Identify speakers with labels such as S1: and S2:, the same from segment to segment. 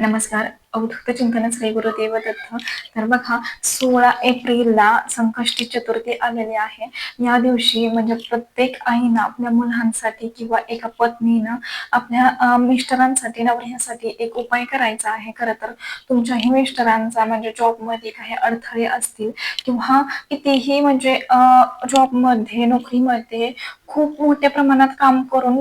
S1: नमस्कार. अवधूत चिंतन श्री गुरुदेव दत्त तर बघा सोळा एप्रिलला संकष्टी चतुर्थी आलेली आहे. या दिवशी म्हणजे प्रत्येक आईनं आपल्या मुलांसाठी किंवा एका पत्नीनं आपल्या मिस्टरांसाठी नवऱ्यासाठी एक उपाय करायचा आहे. खरं तर तुमच्याही मिस्टरांचा म्हणजे जॉबमध्ये काही अडथळे असतील किंवा कितीही म्हणजे जॉबमध्ये नोकरीमध्ये खूप मोठ्या प्रमाणात काम करून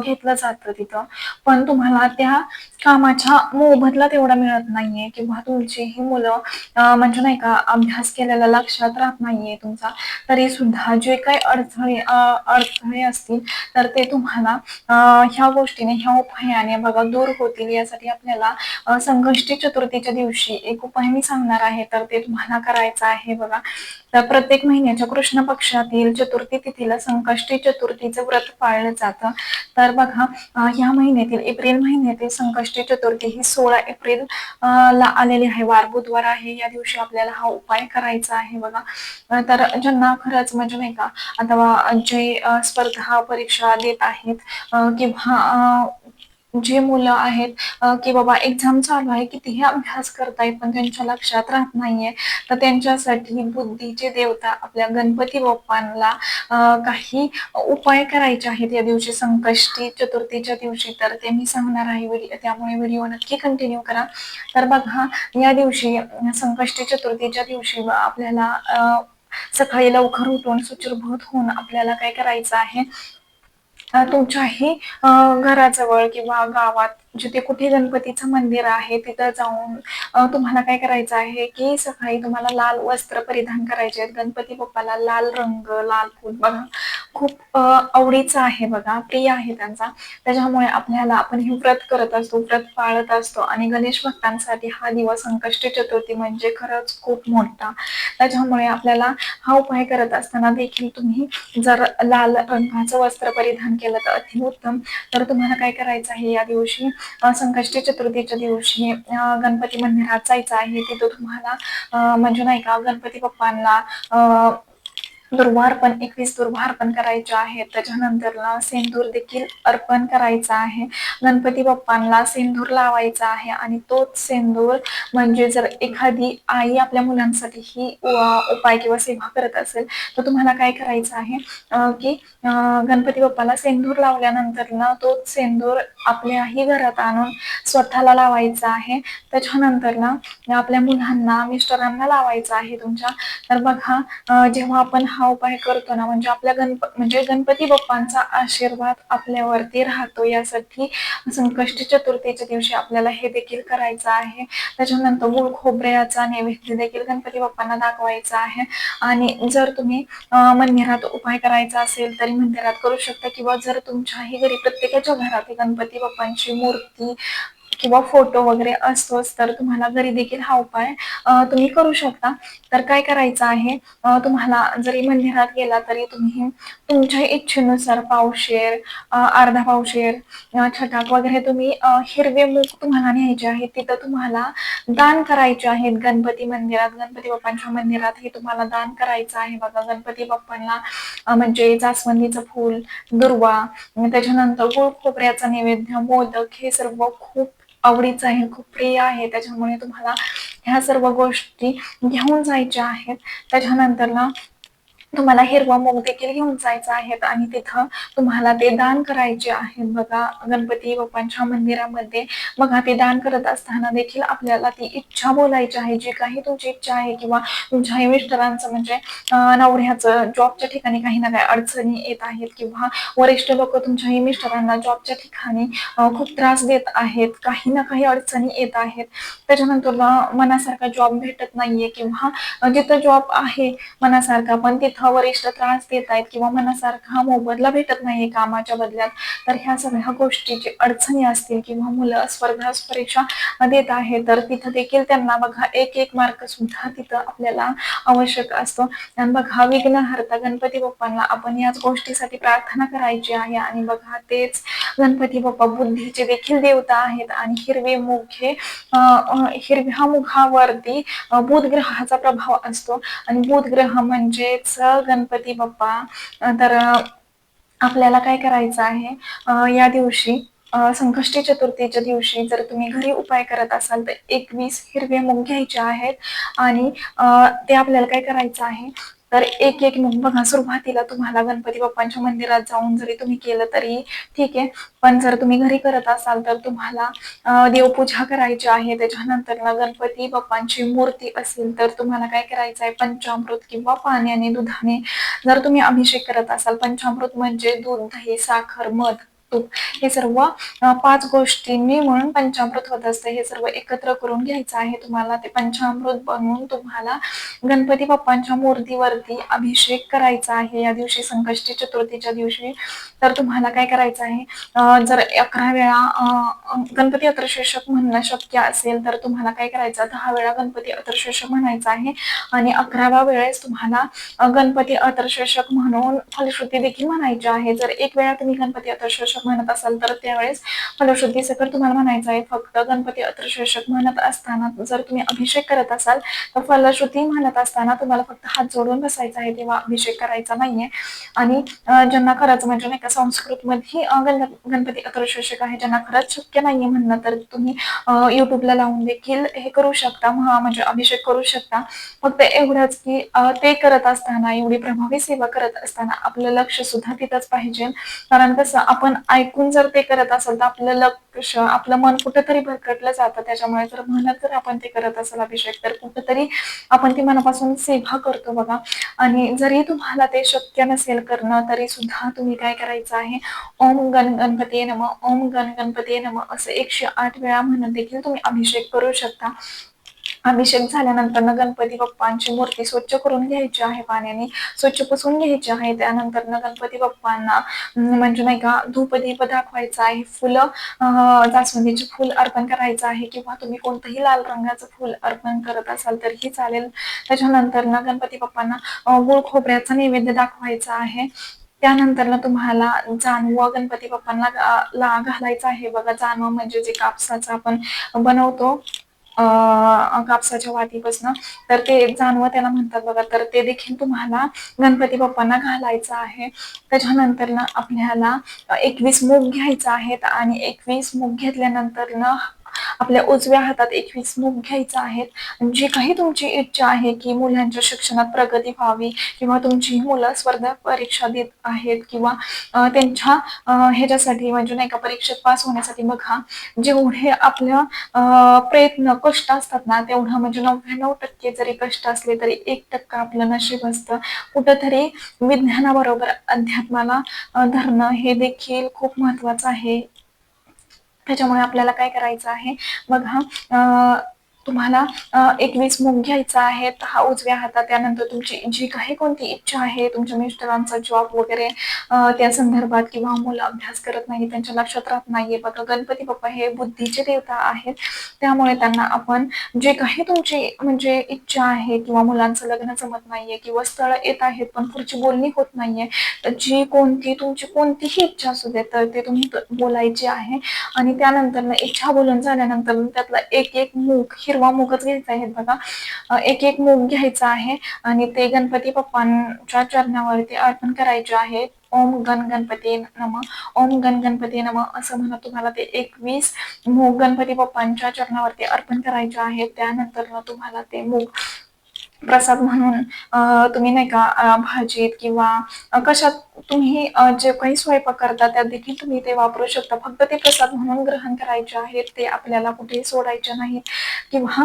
S1: घेतलं जातं तिथं. पण तुम्हाला त्या कामाच्या मोबदला तेवढा मिळत नाहीये किंवा तुमची ही मुलं म्हणजे नाही का अभ्यास केलेला लक्षात राहत नाहीये तुमचा तरी सुद्धा जे काही अडथळे अडथळे असतील तर ते तुम्हाला ह्या गोष्टीने ह्या उपायाने बघा दूर होतील. यासाठी आपल्याला संकष्टी चतुर्थीच्या दिवशी एक उपाय मी सांगणार आहे तर ते तुम्हाला करायचं आहे बघा. तर प्रत्येक महिन्याच्या कृष्ण पक्षातील चतुर्थी तिथीला संकष्टी चतुर्थीचं व्रत पाळलं जातं. तर बघा ह्या महिन्यातील एप्रिल महिन्यातील संकष्टी चतुर्थी ही सोळा एप्रिल ला आलेली आहे. वार बुधवार आहे. या दिवशी आपल्याला हा उपाय करायचा आहे बघा. तर ज्यांना खरंच म्हणजे नाही का अथवा जे स्पर्धा परीक्षा देत आहेत किंवा जे मुलं आहेत की बाबा एक्झाम चालू आहे कितीही अभ्यास करताय पण त्यांच्या लक्षात राहत नाहीये. तर त्यांच्यासाठी बुद्धीचे देवता आपल्या गणपती बाप्पांना काही उपाय करायचे आहेत. या दिवशी संकष्टी चतुर्थीच्या दिवशी तर ते मी सांगणार आहे त्यामुळे व्हिडिओ नक्की कंटिन्यू करा. तर बघा या दिवशी संकष्टी चतुर्थीच्या दिवशी आपल्याला सकाळी लवकर उठून सुचिरभूत होऊन आपल्याला काय करायचं आहे? तुमच्याही घराजवळ किंवा गावात म्हणजे जिथे कुठे गणपतीचं मंदिर आहे तिथं जाऊन तुम्हाला काय करायचं आहे की सकाळी तुम्हाला लाल वस्त्र परिधान करायचे आहेत. गणपती बाप्पाला लाल रंग लाल फूल. बघा खूप आवडीचं आवडीचा आहे बघा प्रिय आहे त्यांचा. त्याच्यामुळे आपल्याला आपण हे व्रत करत असतो व्रत पाळत असतो आणि गणेश भक्तांसाठी हा दिवस संकष्टी चतुर्थी म्हणजे खरंच खूप मोठा. त्याच्यामुळे आपल्याला हा उपाय करत असताना देखील तुम्ही जर लाल रंगाचं वस्त्र परिधान केलं तर अतिउत्तम. तर तुम्हाला काय करायचं आहे या दिवशी? संकष्टी चतुर्थीच्या दिवशी गणपती मंदिरात जायचं आहे. तिथं तुम्हाला म्हणजे नाही का गणपती बाप्पांना दुर्वार दुर्वा अर्पण एकवीस दुर्वा अर्पण करायचे आहेत. त्याच्यानंतर सेंदूर देखील अर्पण करायचा आहे. गणपती बाप्पांना सेंदूर लावायचा आहे आणि तोच सेंदूर म्हणजे जर एखादी आई आपल्या मुलांसाठी ही उपाय किंवा सेवा करत असेल तर तुम्हाला काय करायचं आहे? की गणपती बाप्पाला सेंदूर लावल्यानंतर ना तोच सेंदूर आपल्याही घरात आणून स्वतःला लावायचा आहे. त्याच्यानंतर ना आपल्या मुलांना मिस्टरांना लावायचा आहे तुमच्या. तर बघा जेव्हा आपण हा उपाय करतो ना म्हणजे आपल्या गणप म्हणजे गणपती बाप्पांचा आशीर्वाद आपल्यावरती राहतो. यासाठी संकष्टी चतुर्थीच्या दिवशी आपल्याला हे देखील करायचं आहे. त्याच्यानंतर गुळ खोबऱ्याचा नैवेद्य देखील गणपती बाप्पांना दाखवायचा आहे. आणि जर तुम्ही मंदिरात उपाय करायचा असेल तरी मंदिरात करू शकता किंवा जर तुमच्याही घरी प्रत्येकाच्या घरात गणपती बाप्पांची मूर्ती किंवा फोटो वगैरे असतोच तर तुम्हाला घरी देखील हा उपाय तुम्ही करू शकता. तर काय करायचं आहे तुम्हाला जरी मंदिरात गेला तरी तुम्ही तुमच्या इच्छेनुसार पावशेर अर्धा पावशेर छटाक वगैरे तुम्ही हिरवे मूग तुम्हाला न्यायचे आहेत. तिथं तुम्हाला दान करायचे आहेत. गणपती मंदिरात गणपती बाप्पांच्या मंदिरात हे तुम्हाला दान करायचं आहे. बघा गणपती बाप्पांना म्हणजे जास्वंदीचं फूल दुर्वा त्याच्यानंतर गुळ खोबऱ्याचा नैवेद्य मोदक हे सर्व खूप आवडीचं आहे खूप प्रिय आहे. त्याच्यामुळे तुम्हाला ह्या सर्व गोष्टी घेऊन जायच्या आहेत. त्याच्यानंतर ना तुम्हाला हिरवा मोग देखील घेऊन जायचा आहे आणि तिथं तुम्हाला ते दान करायचे आहेत. बघा गणपती बाप्पांच्या मंदिरामध्ये बघा ते दान करत असताना देखील आपल्याला ती इच्छा बोलायची आहे. जी काही तुमची इच्छा आहे किंवा तुमच्या मिस्टरांचं म्हणजे नवऱ्याचं जॉबच्या ठिकाणी काही ना काही अडचणी येत आहेत किंवा वरिष्ठ लोक तुमच्याही मिस्टरांना जॉबच्या ठिकाणी खूप त्रास देत आहेत काही ना काही अडचणी येत आहेत. त्याच्यानंतर मनासारखा जॉब भेटत नाहीये किंवा जिथं जॉब आहे मनासारखा पण तिथं वरिष्ठ त्रास देत आहेत किंवा मनासारखा मोबदला भेटत नाहीये कामाच्या बदल्यात तर ह्या सगळ्या गोष्टीची अडचणी असतील किंवा मुलं स्पर्धा परीक्षा देत आहे तर तिथं देखील त्यांना बघा एक एक मार्क सुद्धा तिथं आपल्याला आवश्यक असतो. आणि बघा विघ्नहर्ता गणपती बाप्पांना आपण याच गोष्टीसाठी प्रार्थना करायची आहे आणि बघा तेच गणपती बाप्पा बुद्धीचे देखील देवता आहेत आणि हिरवे मुख हे हिरव्या मुखावरती बुध ग्रहाचा प्रभाव असतो. आणि बुध ग्रह म्हणजेच गणपती बाप्पा तर आपल्याला काय करायचं आहे? या दिवशी संकष्टी चतुर्थीच्या दिवशी जर तुम्ही घरी उपाय करत असाल तर एकवीस हिरवे मूग घ्यायचे आहेत आणि ते आपल्याला काय करायचं आहे? तर एक एक मग बघा सुरुवातीला तुम्हाला गणपती बाप्पांच्या मंदिरात जाऊन जरी तुम्ही केलं तरी ठीक आहे. पण जर तुम्ही घरी करत असाल तर तुम्हाला देवपूजा करायची आहे. त्याच्यानंतर ना गणपती बाप्पांची मूर्ती असेल तर तुम्हाला काय करायचं आहे पंचामृत किंवा पाण्याने दुधाने. जर तुम्ही अभिषेक करत असाल पंचामृत म्हणजे दूध दही साखर मध. तूप हे सर्व पाच गोष्टींनी म्हणून पंचामृत होत असतं. हे सर्व एकत्र करून घ्यायचं आहे तुम्हाला. ते पंचामृत बनवून तुम्हाला गणपती बाप्पांच्या मूर्तीवरती अभिषेक करायचा आहे. या दिवशी संकष्टी चतुर्थीच्या दिवशी तर तुम्हाला काय करायचं आहे? जर अकरा वेळा गणपती अत्रशीर्षक म्हणणं शक्य असेल तर तुम्हाला काय करायचं? दहा वेळा गणपती अत्रशीर्षक म्हणायचं आहे. आणि अकराव्या वेळेस तुम्हाला गणपती अत्रशीर्षक म्हणून फलश्रुती देखील म्हणायची आहे. जर एक वेळा तुम्ही गणपती अत्रशेषक म्हणत असाल तर त्यावेळेस फलश्रुती सकट तुम्हाला म्हणायचं आहे फक्त गणपती अत्रशेषक म्हणत असताना जर तुम्ही अभिषेक करत असाल तर फलश्रुती म्हणत असताना तुम्हाला फक्त हात जोडून बसायचा आहे तेव्हा अभिषेक करायचा नाहीये. आणि ज्यांना खरंच म्हणजे नाही का संस्कृत मध्ये गणपती अत्रशेषक आहे ज्यांना खरंच शक्य नाहीये म्हणणं तर तुम्ही युट्यूबला लावून देखील हे करू शकता महा म्हणजे अभिषेक करू शकता. फक्त एवढंच की ते करत असताना एवढी प्रभावी सेवा करत असताना आपलं लक्ष सुद्धा तिथंच पाहिजे. कारण कसं आपण ऐकून जर ते करत असेल तर आपलं लक्ष आपलं मन कुठेतरी भरकटलं जातं. त्याच्यामुळे जर म्हणत जर आपण ते करत असेल अभिषेक तर कुठेतरी आपण ती मनापासून सेवा करतो बघा. आणि जरी तुम्हाला ते शक्य नसेल करणं तरी सुद्धा तुम्ही काय करायचं आहे? ओम गण गणपती नम ओम गण गणपती नम असं एकशे आठ वेळा म्हणत देखील तुम्ही अभिषेक करू शकता. अभिषेक झाल्यानंतर गणपती बाप्पांची मूर्ती स्वच्छ करून घ्यायची आहे. पाण्याने स्वच्छ पुसून घ्यायची आहे. त्यानंतर गणपती बाप्पांना म्हणजे नाही का धूपदीप दाखवायचा आहे. फुलं जास्वंदीचे फुल अर्पण करायचं आहे किंवा तुम्ही कोणतंही लाल रंगाचं फुल अर्पण करत असाल तरीही चालेल. त्याच्यानंतर ना गणपती बाप्पांना गुळ खोबऱ्याचा नैवेद्य दाखवायचा आहे. त्यानंतर ना तुम्हाला जानवं गणपती बाप्पांना ला घालायचं आहे. बघा जानवं म्हणजे जे कापसाचं आपण बनवतो. कापसाच्या वातीपासून तर ते जानवं त्याला म्हणतात बघा. तर ते देखील तुम्हाला गणपती बाप्पांना घालायचं आहे. त्याच्यानंतर ना आपल्याला एकवीस मूग घ्यायचा आहेत आणि एकवीस मूग घेतल्यानंतर ना आपल्या उजव्या हातात एकवीस मूग घ्यायचा आहेत. जी काही तुमची इच्छा आहे की मुलांच्या शिक्षणात प्रगती व्हावी किंवा तुमची मुलं स्पर्धा परीक्षा देत आहेत किंवा त्यांच्या ह्याच्यासाठी म्हणजे नाही का परीक्षेत पास होण्यासाठी बघा जेवढे आपल्या प्रयत्न कष्ट असतात ना तेवढा म्हणजे नव्याण्णव टक्के जरी कष्ट असले तरी एक टक्का आपलं नशीब असतं. कुठंतरी विज्ञानाबरोबर अध्यात्माला धरणं हे देखील खूप महत्वाचं आहे. त्याच्यामुळे आपल्याला काय करायचं आहे? बघा तुम्हाला एकवीस मूग घ्यायचा आहे हा उजव्या हातात त्यानंतर तुमची जी काही कोणती इच्छा आहे तुमच्या मिस्टरांचा जॉब वगैरे त्या संदर्भात किंवा मुलं अभ्यास करत नाही त्यांच्या लक्षात राहत नाहीये बघा गणपती बाप्पा हे बुद्धीचे देवता आहेत. त्यामुळे त्यांना आपण जे काही तुमची म्हणजे इच्छा आहे किंवा मुलांचं लग्न जमत नाहीये किंवा स्थळ येत आहेत पण पुढची बोलणी होत नाहीये तर जी कोणती तुमची कोणतीही इच्छा असू दे तर ते तुम्ही बोलायची आहे. आणि त्यानंतर इच्छा बोलून झाल्यानंतर त्यातला एक एक मुख ही हिरवा मुगच घ्यायचा आहे. बघा. एक एक मूग घ्यायचा आहे आणि ते गणपती बाप्पांच्या चरणावरती अर्पण करायचे आहे. ओम गण गणपती नम. ओम गण गणपती नम असं म्हणत तुम्हाला ते एकवीस मूग गणपती बाप्पांच्या चरणावरती अर्पण करायचे आहे. त्यानंतर तुम्हाला ते मूग प्रसाद म्हणून तुम्ही नाही का भाजीत किंवा कशात तुम्ही जे काही स्वयंपाक करता त्यात देखील तुम्ही ते वापरू शकता. फक्त ते प्रसाद म्हणून ग्रहण करायचे आहेत ते आपल्याला कुठेही सोडायचे नाहीत. किंवा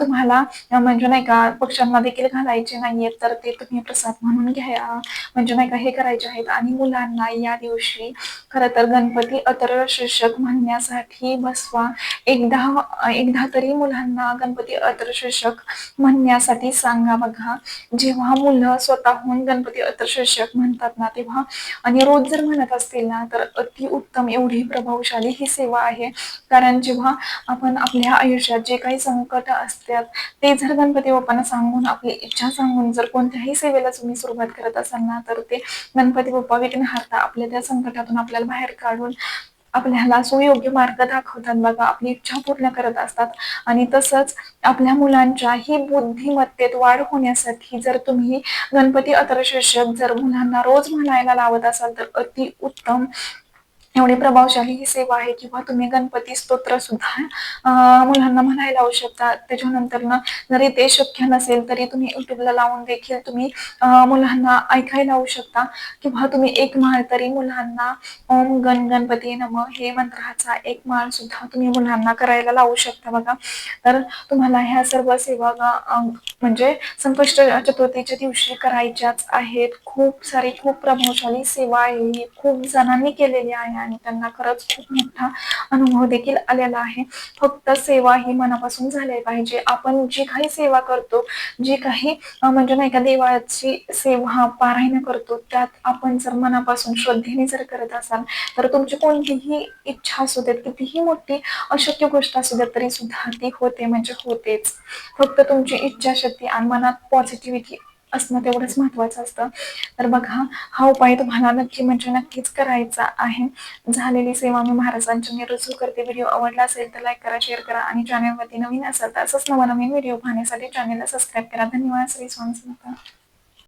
S1: तुम्हाला म्हणजे नाही का पक्ष्यांना देखील घालायचे नाहीयेत तर ते तुम्ही प्रसाद म्हणून घ्या म्हणजे नाही का हे करायचे आहेत. आणि मुलांना या दिवशी खर तर गणपती अतर शीर्षक म्हणण्यासाठी बसवा. एकदा एकदा तरी मुलांना गणपती अतर शीर्षक म्हणण्यासाठी सांगा बघा. जेव्हा मुलं स्वतःहून गणपती अत्रशीर्षक म्हणतात ना तेव्हा आणि रोज जर म्हणत असतील ना तर अति उत्तम एवढी प्रभावशाली ही सेवा आहे. कारण जेव्हा आपण आपल्या आयुष्यात जे काही संकट असतात ते जर गणपती बाप्पांना सांगून आपली इच्छा सांगून जर कोणत्याही सेवेला तुम्ही सुरुवात करत असाल ना तर ते गणपती बाप्पा विघ्न हारता आपल्या त्या संकटातून आपल्याला बाहेर काढून आपल्याला सुयोग्य मार्ग दाखवतात बघा. आपली इच्छा पूर्ण करत असतात. आणि तसंच आपल्या मुलांच्या ही बुद्धिमत्तेत वाढ होण्यासाठी जर तुम्ही गणपती अतरशीर्षक जर मुलांना रोज म्हणायला लावत असाल तर अति उत्तम एवढी प्रभावशाली ही सेवा आहे किंवा तुम्ही गणपती स्तोत्र सुद्धा मुलांना म्हणायला लावू शकता. त्याच्यानंतर ना जरी ते शक्य नसेल तरी तुम्ही युट्यूबला लावून देखील तुम्ही मुलांना ऐकायला लावू शकता. किंवा तुम्ही एक माळ तरी मुलांना ओम गण गणपती नम हे मंत्राचा एक माळ सुद्धा तुम्ही मुलांना करायला लावू शकता बघा. तर तुम्हाला ह्या सर्व सेवा म्हणजे संकष्ट चतुर्थीच्या दिवशी करायच्याच आहेत. खूप सारी खूप प्रभावशाली सेवा आहे ही. खूप जणांनी केलेली आहे. आणि त्यांना खरंच खूप मोठा अनुभव देखील आलेला आहे. फक्त सेवा ही मनापासून झाली पाहिजे. आपण जी काही सेवा करतो जी काही म्हणजे नाही का देवाची सेवा पारायण करतो त्यात आपण जर मनापासून श्रद्धेने जर करत असाल तर तुमची कोणतीही इच्छा असू देत कितीही मोठी अशक्य गोष्ट असू देत तरी सुद्धा ती होते म्हणजे होतेच. फक्त तुमची इच्छाशक्ती आणि मनात पॉझिटिव्हिटी असणं तेवढंच महत्वाचं असतं. तर बघा हा उपाय तुम्हाला नक्की म्हणजे नक्कीच करायचा आहे. झालेली सेवा मी महाराजांच्या रुजू करते. व्हिडिओ आवडला असेल तर लाईक करा शेअर करा आणि चॅनलवरती नवीन असाल तर असंच नवनवीन व्हिडिओ पाहण्यासाठी चॅनलला सबस्क्राईब करा. धन्यवाद. श्री स्वामी समर्थ.